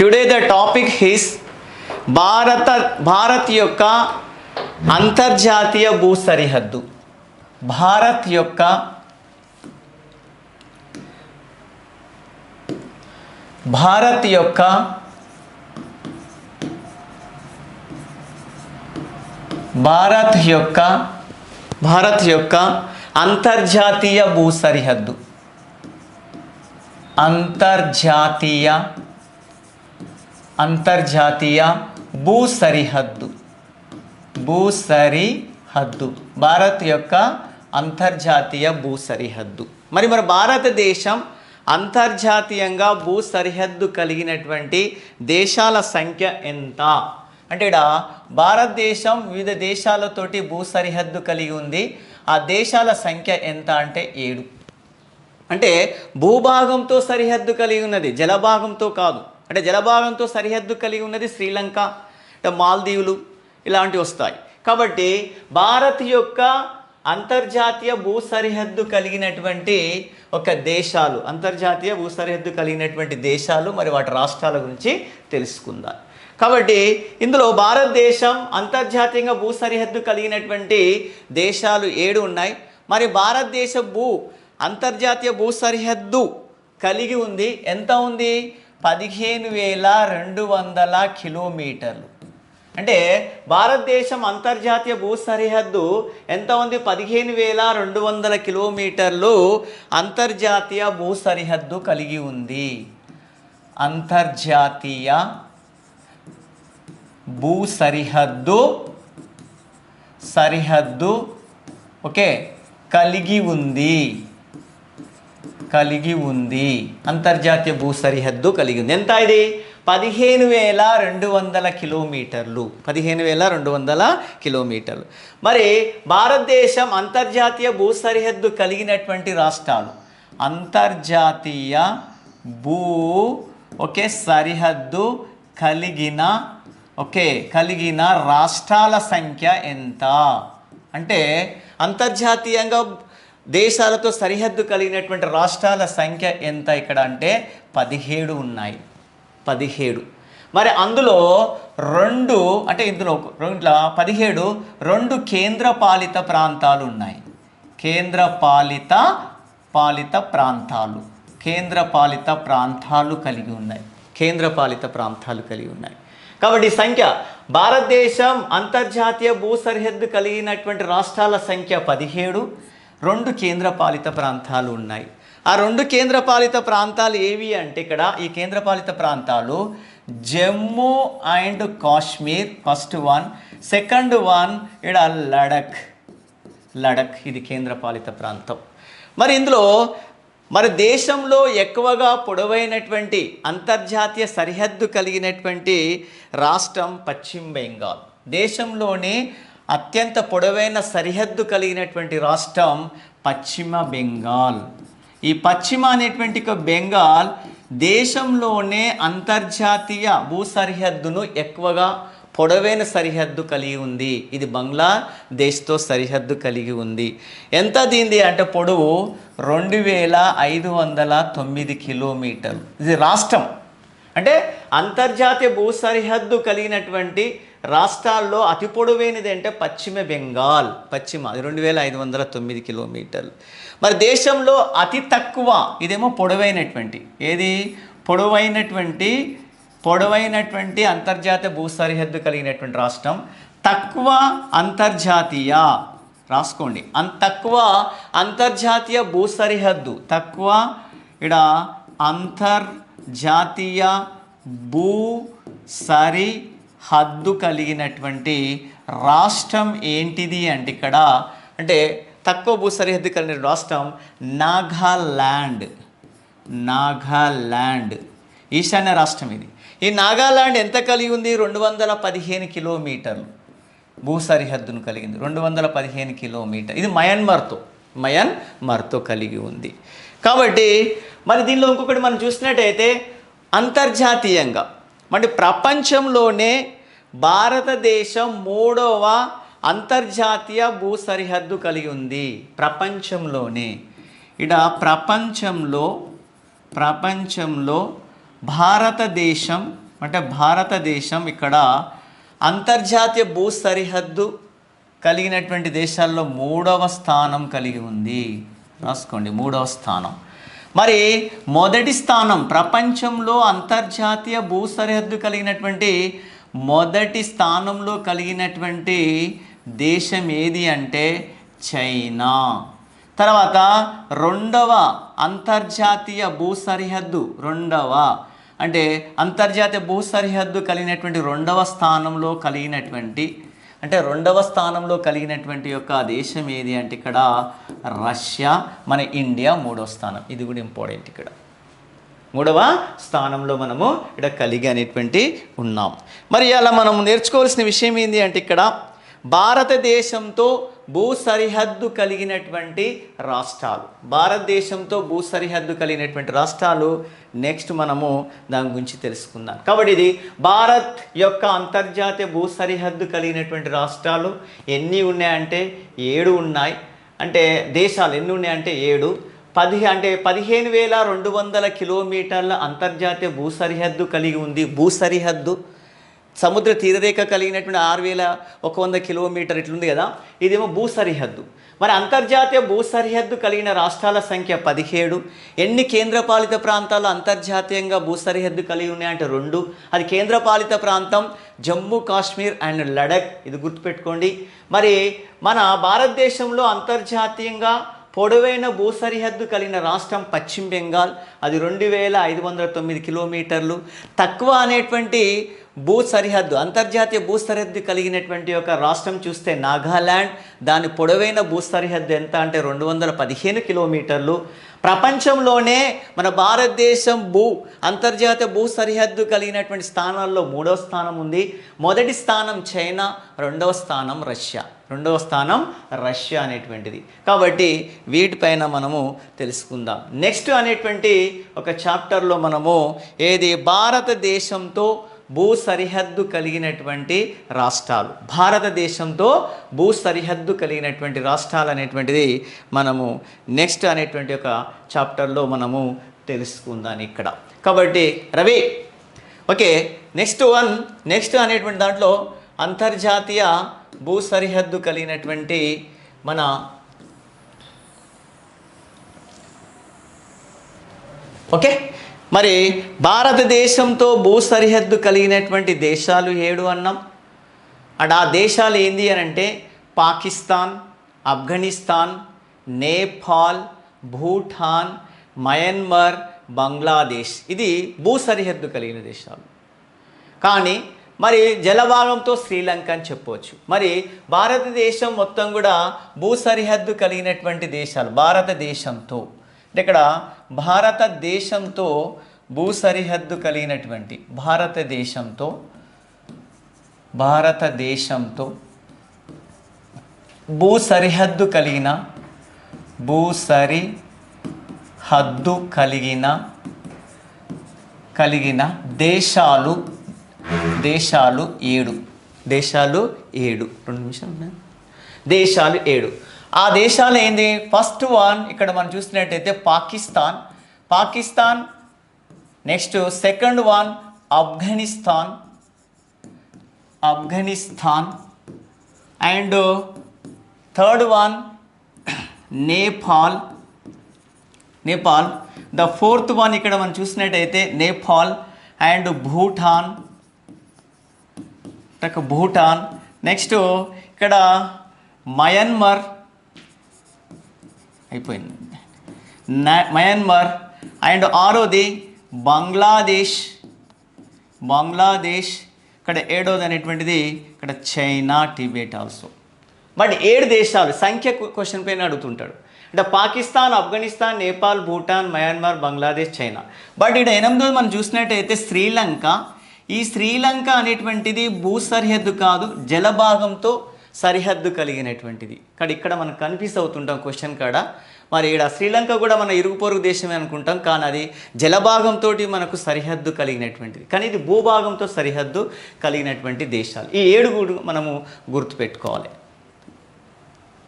Today the topic his భారత భారత్ యొక్క అంతర్జాతీయ భూ సరిహద్దు భారత్ యొక్క భారత్ యొక్క భారత్ యొక్క భారత్ యొక్క అంతర్జాతీయ భూ సరిహద్దు అంతర్జాతీయ అంతర్జాతీయ భూ సరిహద్దు భూ సరిహద్దు భారత్ యొక్క అంతర్జాతీయ భూ సరిహద్దు మరి మన భారతదేశం అంతర్జాతీయంగా భూ సరిహద్దు కలిగినటువంటి దేశాల సంఖ్య ఎంత? అంటే ఇక్కడ భారతదేశం వివిధ దేశాలతోటి భూ సరిహద్దు కలిగి ఉంది. ఆ దేశాల సంఖ్య ఎంత అంటే ఏడు. అంటే భూభాగంతో సరిహద్దు కలిగి ఉన్నది జలభాగంతో కాదు. అంటే జలభాగంతో సరిహద్దు కలిగి ఉన్నది శ్రీలంక అంటే మాల్దీవులు ఇలాంటివి వస్తాయి. కాబట్టి భారత్ యొక్క అంతర్జాతీయ భూ సరిహద్దు కలిగినటువంటి ఒక దేశాలు అంతర్జాతీయ భూ సరిహద్దు కలిగినటువంటి దేశాలు మరి వాటి రాష్ట్రాల గురించి తెలుసుకుందాం. కాబట్టి ఇందులో భారతదేశం అంతర్జాతీయంగా భూ సరిహద్దు కలిగినటువంటి దేశాలు ఏడు ఉన్నాయి. మరి భారతదేశ భూ అంతర్జాతీయ భూ సరిహద్దు కలిగి ఉంది. ఎంత ఉంది? పదిహేను వేల రెండు వందల కిలోమీటర్లు. అంటే భారతదేశం అంతర్జాతీయ భూ సరిహద్దు ఎంత ఉంది? పదిహేను వేల రెండు వందల కిలోమీటర్లు అంతర్జాతీయ భూ సరిహద్దు కలిగి ఉంది. అంతర్జాతీయ భూ సరిహద్దు సరిహద్దు ఓకే కలిగి ఉంది. కలిగి ఉంది. అంతర్జాతీయ భూ సరిహద్దు కలిగి ఉంది ఎంత ఇది? పదిహేను వేల రెండు వందల కిలోమీటర్లు. పదిహేను వేల రెండు వందల కిలోమీటర్లు. మరి భారతదేశం అంతర్జాతీయ భూ సరిహద్దు కలిగినటువంటి రాష్ట్రాలు. అంతర్జాతీయ భూ ఒకే సరిహద్దు కలిగిన ఓకే కలిగిన రాష్ట్రాల సంఖ్య ఎంత? అంటే అంతర్జాతీయంగా దేశాలతో సరిహద్దు కలిగినటువంటి రాష్ట్రాల సంఖ్య ఎంత ఇక్కడ అంటే పదిహేడు ఉన్నాయి. పదిహేడు. మరి అందులో రెండు అంటే ఇందులో రెండుల పదిహేడు రెండు కేంద్రపాలిత ప్రాంతాలు ఉన్నాయి. కేంద్రపాలిత పాలిత ప్రాంతాలు. కేంద్రపాలిత ప్రాంతాలు కలిగి ఉన్నాయి. కేంద్రపాలిత ప్రాంతాలు కలిగి ఉన్నాయి. కాబట్టి సంఖ్య భారతదేశం అంతర్జాతీయ భూ సరిహద్దు కలిగినటువంటి రాష్ట్రాల సంఖ్య పదిహేడు రెండు కేంద్ర పాలిత ప్రాంతాలు ఉన్నాయి. ఆ రెండు కేంద్ర పాలిత ప్రాంతాలు ఏవి అంటే ఇక్కడ ఈ కేంద్ర పాలిత ప్రాంతాలు Jammu and Kashmir first one. Second one ఇక్కడ లడక్. లడక్ ఇది కేంద్ర పాలిత ప్రాంతం. మరి ఇందులో మరి దేశంలో ఎక్కువగా పొడవైనటువంటి అంతర్జాతీయ సరిహద్దు కలిగినటువంటి రాష్ట్రం పశ్చిమ బెంగాల్. దేశంలోనే అత్యంత పొడవైన సరిహద్దు కలిగినటువంటి రాష్ట్రం పశ్చిమ బెంగాల్. ఈ పశ్చిమ అనేటువంటి ఒక బెంగాల్ దేశంలోనే అంతర్జాతీయ భూ సరిహద్దును ఎక్కువగా పొడవైన సరిహద్దు కలిగి ఉంది. ఇది బంగ్లాదేశ్తో సరిహద్దు కలిగి ఉంది. ఎంత దీంది అంటే పొడవు? రెండు వేల ఐదు వందల తొమ్మిది కిలోమీటర్లు. ఇది రాష్ట్రం. అంటే అంతర్జాతీయ భూ సరిహద్దు కలిగినటువంటి రాష్ట్రాల్లో అతి పొడవైనది అంటే పశ్చిమ బెంగాల్. పశ్చిమ అది రెండు వేల ఐదు వందల తొమ్మిది కిలోమీటర్లు. మరి దేశంలో అతి తక్కువ ఇదేమో పొడవైనటువంటి ఏది? పొడవైనటువంటి పొడవైనటువంటి అంతర్జాతీయ భూ సరిహద్దు కలిగినటువంటి రాష్ట్రం. తక్కువ అంతర్జాతీయ రాసుకోండి. అంత తక్కువ అంతర్జాతీయ భూ సరిహద్దు తక్కువ ఇక్కడ అంతర్జాతీయ భూ సరి హద్దు కలిగినటువంటి రాష్ట్రం ఏంటిది అంటే ఇక్కడ అంటే తక్కువ భూ సరిహద్దు కలిగిన రాష్ట్రం నాగాల్యాండ్ నాగాల్యాండ్ ఈశాన్య రాష్ట్రం ఇది. ఈ నాగాల్యాండ్ ఎంత కలిగి ఉంది? రెండు వందల పదిహేను కిలోమీటర్లు భూ సరిహద్దును కలిగింది. రెండు వందల పదిహేను కిలోమీటర్. ఇది మయన్మార్తో మయన్మార్తో కలిగి ఉంది. కాబట్టి మరి దీనిలో ఇంకొకటి మనం చూసినట్టయితే అంతర్జాతీయంగా అంటే ప్రపంచంలోనే భారతదేశం మూడవ అంతర్జాతీయ భూ సరిహద్దు కలిగి ఉంది. ప్రపంచంలోనే. ఇడ ప్రపంచంలో ప్రపంచంలో భారతదేశం అంటే భారతదేశం ఇక్కడ అంతర్జాతీయ భూ సరిహద్దు కలిగినటువంటి దేశాల్లో మూడవ స్థానం కలిగి ఉంది. రాసుకోండి మూడవ స్థానం. మరి మొదటి స్థానం ప్రపంచంలో అంతర్జాతీయ భూ సరిహద్దు కలిగినటువంటి మొదటి స్థానంలో కలిగినటువంటి దేశం ఏది అంటే చైనా. తర్వాత రెండవ అంతర్జాతీయ భూ సరిహద్దు రెండవ అంటే అంతర్జాతీయ భూ సరిహద్దు కలిగినటువంటి రెండవ స్థానంలో కలిగినటువంటి అంటే రెండవ స్థానంలో కలిగినటువంటి యొక్క దేశం ఏది అంటే ఇక్కడ రష్యా మన ఇండియా మూడవ స్థానం. ఇది కూడా ఇంపార్టెంట్ ఇక్కడ. మూడవ స్థానంలో మనము ఇక్కడ కలిగి అనేటువంటి ఉన్నాం. మరి అలా మనం నేర్చుకోవాల్సిన విషయం ఏంటి అంటే ఇక్కడ భారతదేశంతో భూ సరిహద్దు కలిగినటువంటి రాష్ట్రాలు. భారతదేశంతో భూ సరిహద్దు కలిగినటువంటి రాష్ట్రాలు నెక్స్ట్ మనము దాని గురించి తెలుసుకుందాం. కాబట్టి ఇది భారత్ యొక్క అంతర్జాతీయ భూ సరిహద్దు కలిగినటువంటి రాష్ట్రాలు ఎన్ని ఉన్నాయంటే ఏడు ఉన్నాయి. అంటే దేశాలు ఎన్ని ఉన్నాయంటే ఏడు. పది అంటే పదిహేను వేల రెండు వందల కిలోమీటర్ల అంతర్జాతీయ భూ సరిహద్దు కలిగి ఉంది. భూ సరిహద్దు సముద్ర తీరరేఖ కలిగినటువంటి ఆరు వేల ఒక వంద కిలోమీటర్ ఇట్లుంది కదా ఇదేమో భూ సరిహద్దు మరి అంతర్జాతీయ భూ సరిహద్దు కలిగిన రాష్ట్రాల సంఖ్య పదిహేడు. ఎన్ని కేంద్రపాలిత ప్రాంతాలు అంతర్జాతీయంగా భూ సరిహద్దు కలిగి ఉన్నాయంటే రెండు. అది కేంద్రపాలిత ప్రాంతం జమ్మూ కాశ్మీర్ అండ్ లడక్ ఇది గుర్తుపెట్టుకోండి. మరి మన భారతదేశంలో అంతర్జాతీయంగా పొడవైన భూ సరిహద్దు కలిగిన రాష్ట్రం పశ్చిమ బెంగాల్. అది రెండు వేల ఐదు వందల తొమ్మిది కిలోమీటర్లు. తక్కువ అనేటువంటి భూ సరిహద్దు అంతర్జాతీయ భూ సరిహద్దు కలిగినటువంటి ఒక రాష్ట్రం చూస్తే నాగాల్యాండ్ దాని పొడవైన భూ సరిహద్దు ఎంత అంటే రెండు వందల పదిహేను కిలోమీటర్లు. ప్రపంచంలోనే మన భారతదేశం భూ అంతర్జాతీయ భూ సరిహద్దు కలిగినటువంటి స్థానాల్లో మూడవ స్థానం ఉంది. మొదటి స్థానం చైనా రెండవ స్థానం రష్యా. రెండవ స్థానం రష్యా అనేటువంటిది. కాబట్టి వీటిపైన మనము తెలుసుకుందాం. నెక్స్ట్ అనేటువంటి ఒక చాప్టర్లో మనము ఏది? భారతదేశంతో భూ సరిహద్దు కలిగినటువంటి రాష్ట్రాలు. భారతదేశంతో భూ సరిహద్దు కలిగినటువంటి రాష్ట్రాలు అనేటువంటిది మనము నెక్స్ట్ అనేటువంటి ఒక చాప్టర్లో మనము తెలుసుకుందాం ఇక్కడ. కాబట్టి Ravi okay next one next అనేటువంటి దాంట్లో అంతర్జాతీయ భూ సరిహద్దు కలిగినటువంటి మన ఓకే మరి భారతదేశంతో భూ సరిహద్దు కలిగినటువంటి దేశాలు ఏడు అన్నాం. అండ్ ఆ దేశాలు ఏంది అని అంటే పాకిస్తాన్ ఆఫ్ఘనిస్తాన్ నేపాల్ భూటాన్ మయన్మార్ బంగ్లాదేశ్. ఇది భూ సరిహద్దు కలిగిన దేశాలు. కానీ మరి జలభాగంతో శ్రీలంక అని చెప్పవచ్చు. మరి భారతదేశం మొత్తం కూడా భూ సరిహద్దు కలిగినటువంటి దేశాలు భారతదేశంతో. అంటే ఇక్కడ భారతదేశంతో భూ సరిహద్దు కలిగినటువంటి భారతదేశంతో భారతదేశంతో భూ సరిహద్దు కలిగిన భూ సరిహద్దు కలిగిన కలిగిన దేశాలు దేశాలు ఏడు. దేశాలు ఏడు. రెండు నిమిషాలు ఉన్నాయి. దేశాలు ఏడు. ఆ దేశాలు ఏంది? ఫస్ట్ వన్ ఇక్కడ మనం చూసినట్టయితే Pakistan. Pakistan next second one Afghanistan Afghanistan and third one Nepal Nepal the fourth one ఇక్కడ మనం చూసినట్టయితే నేపాల్ అండ్ భూటాన్ భూటాన్ నెక్స్ట్ ఇక్కడ మయన్మార్ అయిపోయింది. మయన్మార్ అండ్ ఆరోది బంగ్లాదేశ్. బంగ్లాదేశ్ ఇక్కడ ఏడోది అనేటువంటిది ఇక్కడ చైనా టిబెట్ ఆల్సో బట్ ఏడు దేశాలు సంఖ్య క్వశ్చన్ పైన అడుగుతుంటాడు. అంటే Pakistan Afghanistan Nepal Bhutan Myanmar Bangladesh China. But ఇక్కడ ఎనిమిదోది మనం చూసినట్టయితే శ్రీలంక. ఈ శ్రీలంక అనేటువంటిది భూ సరిహద్దు కాదు జలభాగంతో సరిహద్దు కలిగినటువంటిది. ఇక్కడ ఇక్కడ మనకు కన్ఫ్యూజ్ అవుతుంటాం క్వశ్చన్ కాడ. మరి ఇక్కడ శ్రీలంక కూడా మన ఇరుగు పొరుగు దేశమే అనుకుంటాం. కానీ అది జలభాగంతో మనకు సరిహద్దు కలిగినటువంటిది. కానీ ఇది భూభాగంతో సరిహద్దు కలిగినటువంటి దేశాలు. ఈ ఏడు కూడా మనము గుర్తుపెట్టుకోవాలి.